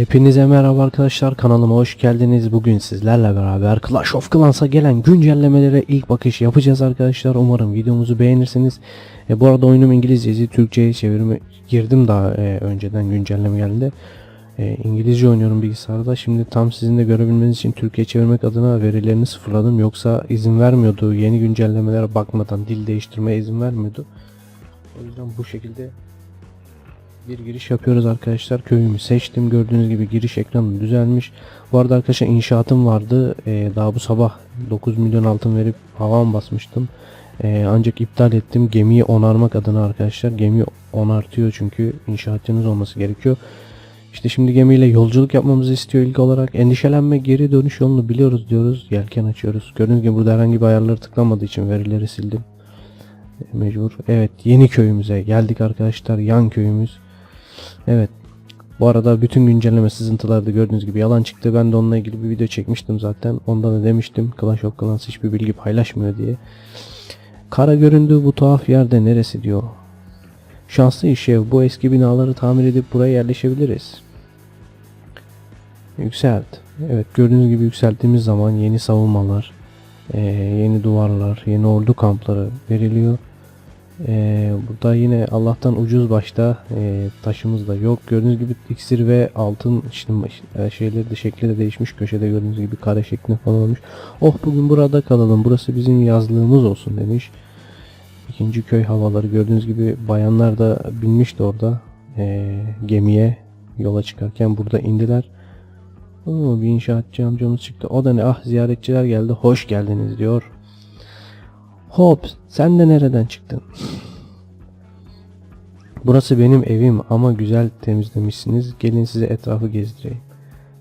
Hepinize merhaba arkadaşlar kanalıma hoş geldiniz. Bugün sizlerle beraber Clash of Clans'a gelen güncellemelere ilk bakış yapacağız arkadaşlar. Umarım videomuzu beğenirsiniz. E, bu arada oyunum İngilizcesi Türkçe'ye çevirme girdim daha e, önceden güncelleme geldi. E, İngilizce oynuyorum bilgisayarda. Şimdi tam sizin de görebilmeniz için Türkiye çevirmek adına verilerini sıfırladım. Yoksa izin vermiyordu. Yeni güncellemelere bakmadan dil değiştirmeye izin vermiyordu. O yüzden bu şekilde bir giriş yapıyoruz arkadaşlar. Köyümü seçtim. Gördüğünüz gibi giriş ekranı düzelmiş. Bu arada arkadaşlar inşaatım vardı. Ee, daha bu sabah 9 milyon altın verip havan basmıştım. Ee, ancak iptal ettim. Gemiyi onarmak adına arkadaşlar. Gemi onartıyor çünkü inşaatçınız olması gerekiyor. İşte şimdi gemiyle yolculuk yapmamızı istiyor ilk olarak. Endişelenme geri dönüş yolunu biliyoruz diyoruz. Yelken açıyoruz. Gördüğünüz gibi burada herhangi bir ayarları tıklamadığı için verileri sildim. Mecbur. Evet yeni köyümüze geldik arkadaşlar. Yan köyümüz. Evet. Bu arada bütün güncelleme sızıntıları da gördüğünüz gibi yalan çıktı. Ben de onunla ilgili bir video çekmiştim zaten. Onda da demiştim Clash of Clans hiçbir bilgi paylaşmıyor diye. Kara göründüğü bu tuhaf yerde neresi diyor. Şanslı iş. Bu eski binaları tamir edip buraya yerleşebiliriz. Yükselt. Evet gördüğünüz gibi yükselttiğimiz zaman yeni savunmalar, yeni duvarlar, yeni ordu kampları veriliyor. Ee, burada yine Allah'tan ucuz başta e, taşımız da yok. Gördüğünüz gibi iksir ve altın işte e, şeyleri de şekli de değişmiş. Köşede gördüğünüz gibi kare şeklinde falan olmuş. Oh bugün burada kalalım. Burası bizim yazlığımız olsun demiş. İkinci köy havaları gördüğünüz gibi bayanlar da binmişti orada e, gemiye yola çıkarken burada indiler. Oo, bir inşaatçı amcamız çıktı. O da ne ah ziyaretçiler geldi. Hoş geldiniz diyor. Hop sen de nereden çıktın? Burası benim evim ama güzel temizlemişsiniz. Gelin size etrafı gezdireyim.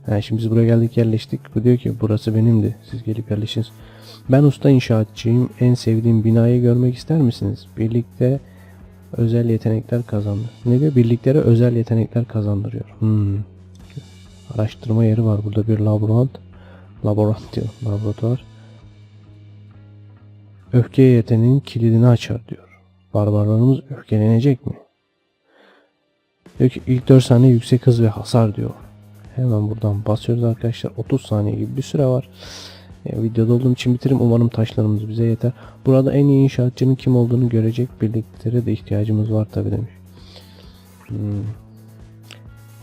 Ha, şimdi biz buraya geldik yerleştik. Bu diyor ki burası benimdi. Siz gelip yerleşiniz. Ben usta inşaatçıyım. En sevdiğim binayı görmek ister misiniz? Birlikte özel yetenekler kazandı. Ne diyor? Birliklere özel yetenekler kazandırıyor. Hmm. Araştırma yeri var. Burada bir laborant. Laborant diyor. Laboratuvar. Öfke yeteneğinin kilidini açar diyor. Barbarlarımız öfkelenecek mi? Diyor ki ilk 4 saniye yüksek hız ve hasar diyor. Hemen buradan basıyoruz arkadaşlar. 30 saniye gibi bir süre var. E, videoda olduğum için bitiririm. Umarım taşlarımız bize yeter. Burada en iyi inşaatçının kim olduğunu görecek birliklere de ihtiyacımız var tabi demiş. Hmm.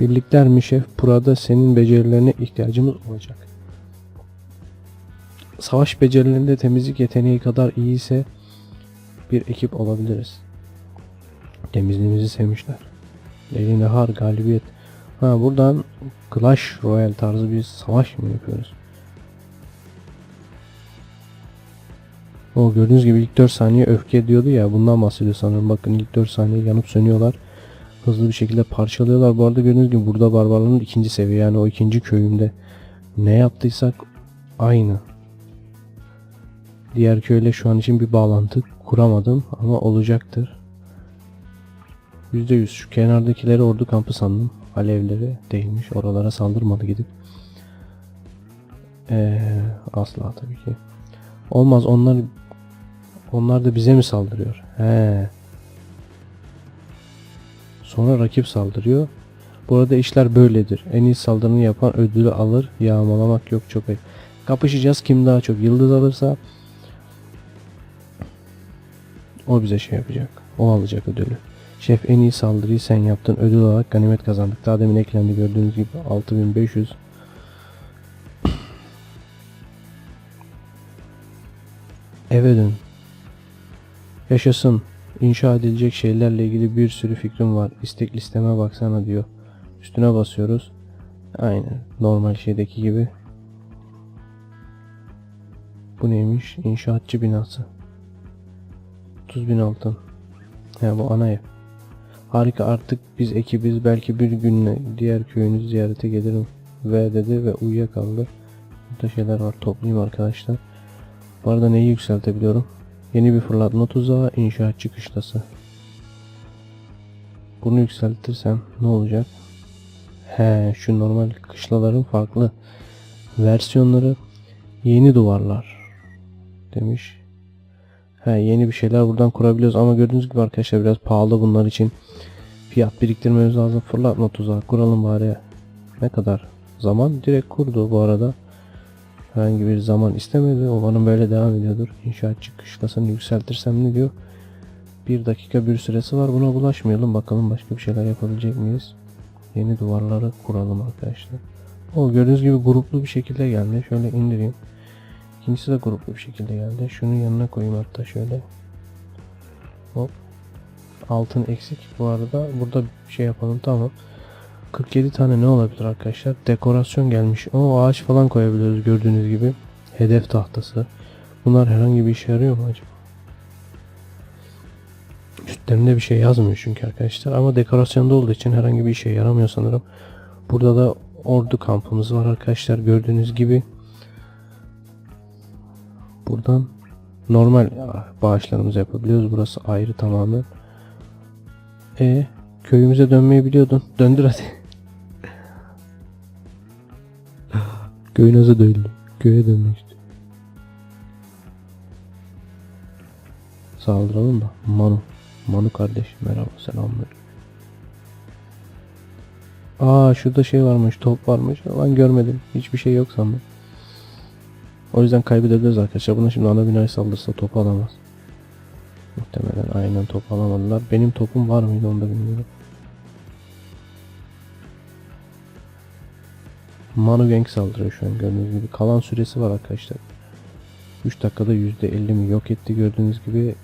Birlikler mi şef? Burada senin becerilerine ihtiyacımız olacak savaş becerilerinde temizlik yeteneği kadar iyi ise bir ekip olabiliriz. Temizliğimizi sevmişler. Leyli Nehar galibiyet. Ha buradan Clash Royale tarzı bir savaş mı yapıyoruz? O gördüğünüz gibi ilk 4 saniye öfke diyordu ya bundan bahsediyor sanırım. Bakın ilk 4 saniye yanıp sönüyorlar. Hızlı bir şekilde parçalıyorlar. Bu arada gördüğünüz gibi burada barbarların ikinci seviye yani o ikinci köyümde ne yaptıysak aynı. Diğer köyle şu an için bir bağlantı kuramadım ama olacaktır. %100 şu kenardakileri ordu kampı sandım. Alevleri değilmiş. Oralara saldırmadı gidip. Ee, asla tabii ki. Olmaz onlar onlar da bize mi saldırıyor? He. Sonra rakip saldırıyor. Burada işler böyledir. En iyi saldırını yapan ödülü alır. Yağmalamak yok çok ayıp. Kapışacağız kim daha çok yıldız alırsa o bize şey yapacak. O alacak ödülü. Şef en iyi saldırıyı sen yaptın. Ödül olarak ganimet kazandık. Daha demin eklendi gördüğünüz gibi 6500. Eve dön. Yaşasın. İnşa edilecek şeylerle ilgili bir sürü fikrim var. İstek listeme baksana diyor. Üstüne basıyoruz. Aynen. Normal şeydeki gibi. Bu neymiş? İnşaatçı binası. 30 bin altın. Ya bu ana ev. Harika artık biz ekibiz belki bir günle diğer köyünüzü ziyarete gelirim. Ve dedi ve uyuyakaldı. Burada şeyler var toplayayım arkadaşlar. Bu arada neyi yükseltebiliyorum? Yeni bir fırlatma tuzağı inşaatçı kışlası. Bunu yükseltirsem ne olacak? He şu normal kışlaların farklı versiyonları yeni duvarlar demiş. He, yeni bir şeyler buradan kurabiliyoruz ama gördüğünüz gibi arkadaşlar biraz pahalı bunlar için. Fiyat biriktirmemiz lazım. Fırlatma tuzağı kuralım bari. Ne kadar zaman? Direkt kurdu bu arada. Herhangi bir zaman istemedi. Umarım böyle devam ediyordur. İnşaat çıkışlasını yükseltirsem ne diyor? Bir dakika bir süresi var. Buna bulaşmayalım. Bakalım başka bir şeyler yapabilecek miyiz? Yeni duvarları kuralım arkadaşlar. O gördüğünüz gibi gruplu bir şekilde geldi. Şöyle indireyim. İkincisi de gruplu bir şekilde geldi. Şunun yanına koyayım hatta şöyle. Hop. Altın eksik bu arada. Burada bir şey yapalım tamam. 47 tane ne olabilir arkadaşlar? Dekorasyon gelmiş. O ağaç falan koyabiliyoruz gördüğünüz gibi. Hedef tahtası. Bunlar herhangi bir işe yarıyor mu acaba? Üstlerinde bir şey yazmıyor çünkü arkadaşlar. Ama dekorasyonda olduğu için herhangi bir işe yaramıyor sanırım. Burada da ordu kampımız var arkadaşlar. Gördüğünüz gibi. Buradan normal bağışlarımızı yapabiliyoruz. Burası ayrı tamamen. E köyümüze dönmeyi biliyordun. Döndür hadi. Köyünüze döndü. Köye dönmek istiyor. Saldıralım da. Manu. Manu kardeş. Merhaba. Selamlar. Aa şurada şey varmış. Top varmış. Lan görmedim. Hiçbir şey yok sandım. O yüzden kaybedebiliriz arkadaşlar. Buna şimdi ana binayı saldırsa topu alamaz. Muhtemelen aynen top alamadılar. Benim topum var mıydı onu da bilmiyorum. Manu Gang saldırıyor şu an gördüğünüz gibi. Kalan süresi var arkadaşlar. 3 dakikada %50 mi yok etti gördüğünüz gibi.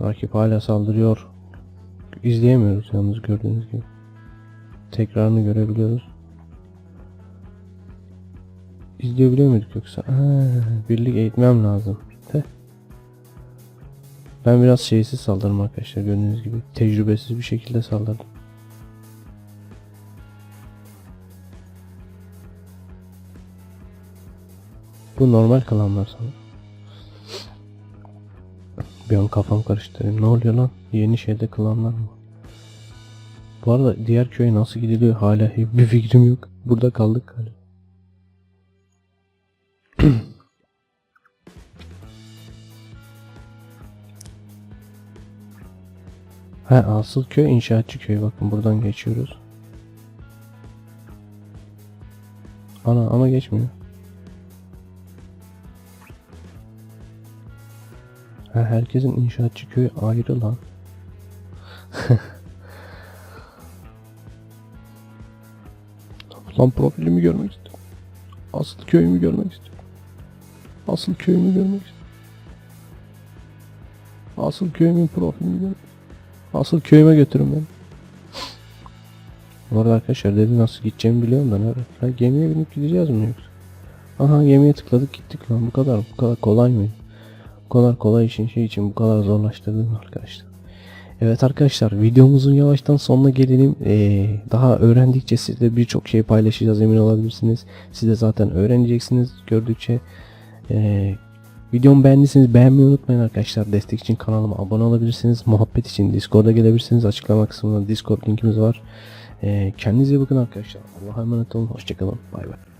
Rakip hala saldırıyor. İzleyemiyoruz yalnız gördüğünüz gibi. Tekrarını görebiliyoruz. İzleyebiliyor muyduk yoksa? Ha, birlik eğitmem lazım. Ben biraz şeysiz saldırdım arkadaşlar gördüğünüz gibi. Tecrübesiz bir şekilde saldırdım. Bu normal klanlar sanırım. Bir an kafam karıştı. Ne oluyor lan? Yeni şeyde klanlar mı? Bu arada diğer köye nasıl gidiliyor hala bir fikrim yok. Burada kaldık hala. Ha asıl köy inşaatçı köy bakın buradan geçiyoruz. Ana ama geçmiyor. Ha herkesin inşaatçı köyü ayrı lan. lan profilimi görmek istiyorum. Asıl köyümü görmek istiyorum. Asıl köyümü görmek. Asıl köyümün profilini görmek Asıl köyüme götürün beni. Bu arada arkadaşlar dedi nasıl gideceğimi biliyorum da nerede? Ha, gemiye binip gideceğiz mi yoksa? Aha gemiye tıkladık gittik lan bu kadar bu kadar kolay mıydı? Bu kadar kolay işin şey için bu kadar zorlaştırdım arkadaşlar. Evet arkadaşlar videomuzun yavaştan sonuna gelelim. Ee, daha öğrendikçe sizle birçok şey paylaşacağız emin olabilirsiniz. Siz de zaten öğreneceksiniz gördükçe. Ee, Videomu beğendiyseniz beğenmeyi unutmayın arkadaşlar. Destek için kanalıma abone olabilirsiniz. Muhabbet için Discord'a gelebilirsiniz. Açıklama kısmında Discord linkimiz var. Ee, kendinize iyi bakın arkadaşlar. Allah'a emanet olun. Hoşçakalın. Bay bay.